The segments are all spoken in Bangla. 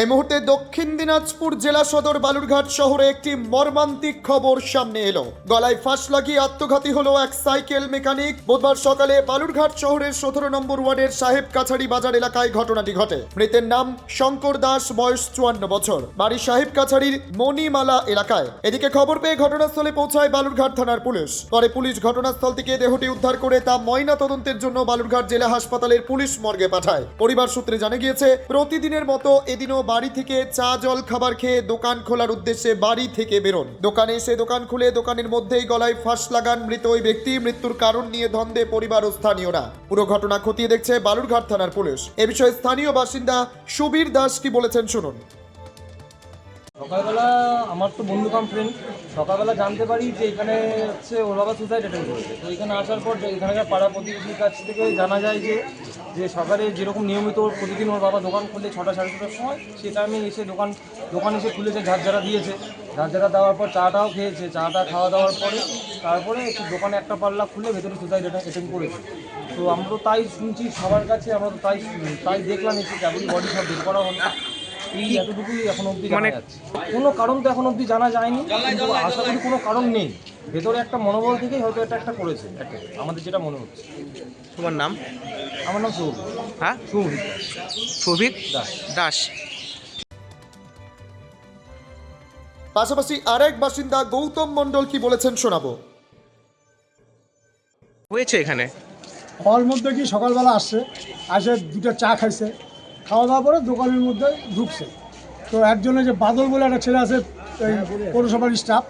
এই মুহূর্তে দক্ষিণ দিনাজপুর জেলা সদর বালুরঘাট শহরে একটি মর্মান্তিক খবর সামনে এলো। গলায় ফাঁস লাগিয়ে আত্মঘাতী হলো এক সাইকেল মেকানিক। বুধবার সকালে বালুরঘাট শহরের সতেরো নম্বর ওয়ার্ডের সাহেব কাছাড়ি বাজার এলাকায় ঘটনাটি ঘটে। মৃতের নাম শঙ্কর দাস, বয়স চুয়ান্ন বছর। বাড়ি সাহেব কাছাড়ির মণিমালা এলাকায়। এদিকে খবর পেয়ে ঘটনাস্থলে পৌঁছায় বালুরঘাট থানার পুলিশ। পরে পুলিশ ঘটনাস্থল থেকে দেহটি উদ্ধার করে তা ময়না তদন্তের জন্য বালুরঘাট জেলা হাসপাতালের পুলিশ মর্গে পাঠায়। পরিবার সূত্রে জানা গিয়েছে, প্রতিদিনের মতো এদিনও বাড়ি থেকে চা জল খাবার খেয়ে দোকান খোলার উদ্দেশ্যে বাড়ি থেকে বেরোন। দোকানে এসে দোকান খুলে দোকানের মধ্যেই গলায় ফাঁস লাগান মৃত ওই ব্যক্তি। মৃত্যুর কারণ নিয়ে ধন্দে পরিবার ও স্থানীয়রা। পুরো ঘটনা খতিয়ে দেখছে বালুরঘাট থানার পুলিশ। এ বিষয়ে স্থানীয় বাসিন্দা সুবীর দাস কি বলেছেন শুনুন। সকালবেলা আমার তো বন্ধু কাম ফ্রেন্ড সকালবেলা জানতে পারি যে এখানে হচ্ছে ওর বাবা সুসাইড অ্যাটেন্ড করেছে। তো এখানে আসার পর এখানকার পাড়া প্রতিবেশীর কাছ থেকে জানা যায় যে যে সকালে যেরকম নিয়মিত ওর প্রতিদিন ওর বাবা দোকান খুললে ছটা সাড়ে ছটার সময় সেটা আমি এসে দোকান দোকান এসে খুলেছে, ঝাড়ঝাড়া দিয়েছে। ঝাড়ঝাড়া দেওয়ার পর চাটাও খেয়েছে চাটা খাওয়া দাওয়ার পরে, তারপরে একটু দোকানে একটা পাল্লা খুলে ভেতরে সুসাইড অ্যাটেন্ড করেছে। তো আমরা তাই শুনছি, সবার কাছে আমরা তো তাই তাই দেখলাম এসে বডি সব বের করা হলো। এই এতটুকুই এখন অবধি জানা যাচ্ছে। কোনো কারণ তো এখন অবধি জানা যায়নি কিন্তু আশা করি কোনো কারণ নেই। ভেতরে একটা মনোবল থেকেই হয়তো এটা একটা করেছে আমাদের যেটা মনে হচ্ছে। তোমার নাম? আমার নাম সৌভ হ্যাঁ? সৌভিক সৌভিক দাস। দাস। পাশাপাশি আরেক বাসিন্দা গৌতম মণ্ডল কি বলেছেন শোনাবো। হয়েছে এখানে? হওয়ার মধ্যে কি সকালবেলা আসছে আসে দুটো চা খাইছে। খাওয়া দাওয়া করে দোকানের মধ্যে ঢুকছে। তো একজনে যে বাদল বলে একটা ছেলে আছে এই পৌরসভার স্টাফ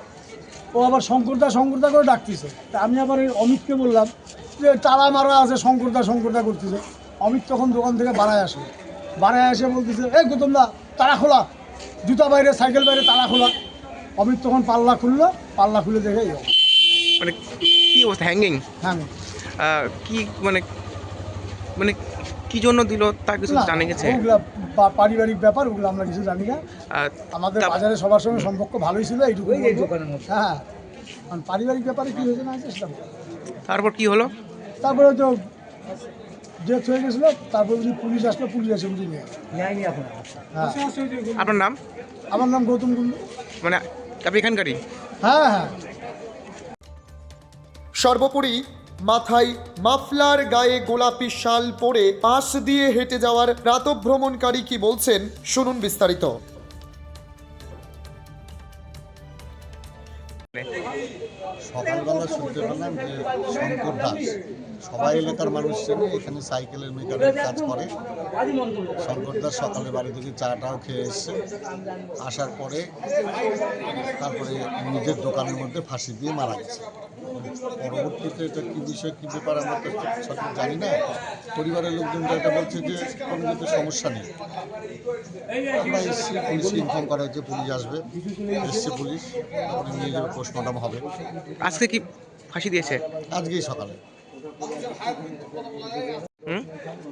ও আবার শঙ্করদা শঙ্করদা করে ডাকতেছে। তা আমি আবার এই অমিতকে বললাম যে তালা মারা আছে শঙ্করদা শঙ্করদা করতেছে। অমিত তখন দোকান থেকে বাড়ায় আসে। বাড়ায় এসে বলতেছে এই গৌতম দা তালা খোলা। জুতা বাইরে সাইকেল বাইরে তালা খোলা। অমিত তখন পাল্লা খুললো পাল্লা খুলে দেখে মানে কি অবস্থা? হ্যাঙ্গিং হ্যাঁ কি মানে মানে কি জন্য দিল তা কিছু না, জানা গেছে? ওগুলা পা- পারিবারিক ব্যাপার ওগুলো আমরা কিছু জানি না। আর আমাদের তা- বাজারে সবার সঙ্গে সম্পর্ক ভালোই ছিল এইটুকু হ্যাঁ কারণ পারিবারিক ব্যাপারে কি হয়েছে না হয়েছে সেটা। তারপর কি হলো? তারপরে তো ডেথ হয়ে গেছিল তারপরে যদি পুলিশ আসলো পুলিশ এসে বুঝে নিয়ে গেলো। হ্যাঁ। আপনার নাম? আমার নাম গৌতম কুন্ডু মানে আপনি এখানকারই? হ্যাঁ হ্যাঁ। সর্বোপরি মাথায় মাফলার গায়ে গোলাপি শাল পরে পাশ দিয়ে হেঁটে যাওয়ার প্রাতভ্রমণকারী কি বলছেন? শুনুন বিস্তারিত। সকালবেলা শুনতে পেলাম যে শঙ্কর দাস। সবাই এলাকার মানুষ চেনে, এখানে সাইকেলের মেকারের কাজ করে। শঙ্কর দাস সকালে বাড়ি থেকে চাটাও খেয়ে এসছে। আসার পরে তারপরে নিজের দোকানের মধ্যে ফাঁসি দিয়ে মারা গেছে। পরবর্তীতে এটা কী বিষয় কী ব্যাপার আমরা তো সঠিক জানি না। পরিবারের লোকজন এটা বলছে যে কোনো কিছু সমস্যা নেই। আমরা এসছি পুলিশকে ইনফর্ম করা হয়েছে পুলিশ আসবে। এসছে পুলিশ তারপরে নিয়ে যাবে পোস্টমর্টম হবে। আজকে কি ফাঁসি দিয়েছে? আজকেই সকালে।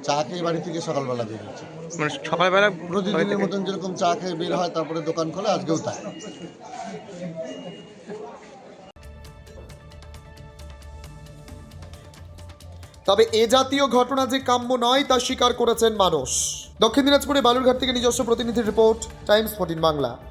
চা খেয়ে বাড়ি থেকে সকালবেলা বেরিয়েছে মানে সকালবেলা বাড়ি প্রতিদিনের মতন যেরকম চা খেয়ে বের হয় তারপরে দোকান খোলে আজকেও তাই। তবে এ জাতীয় ঘটনা যে কাম্য নয়, তা স্বীকার করেছেন মানুষ। দক্ষিণ দিনাজপুরে বালুরঘাট থেকে নিজস্ব প্রতিনিধির রিপোর্ট, টাইমস ফোর্টিন বাংলা।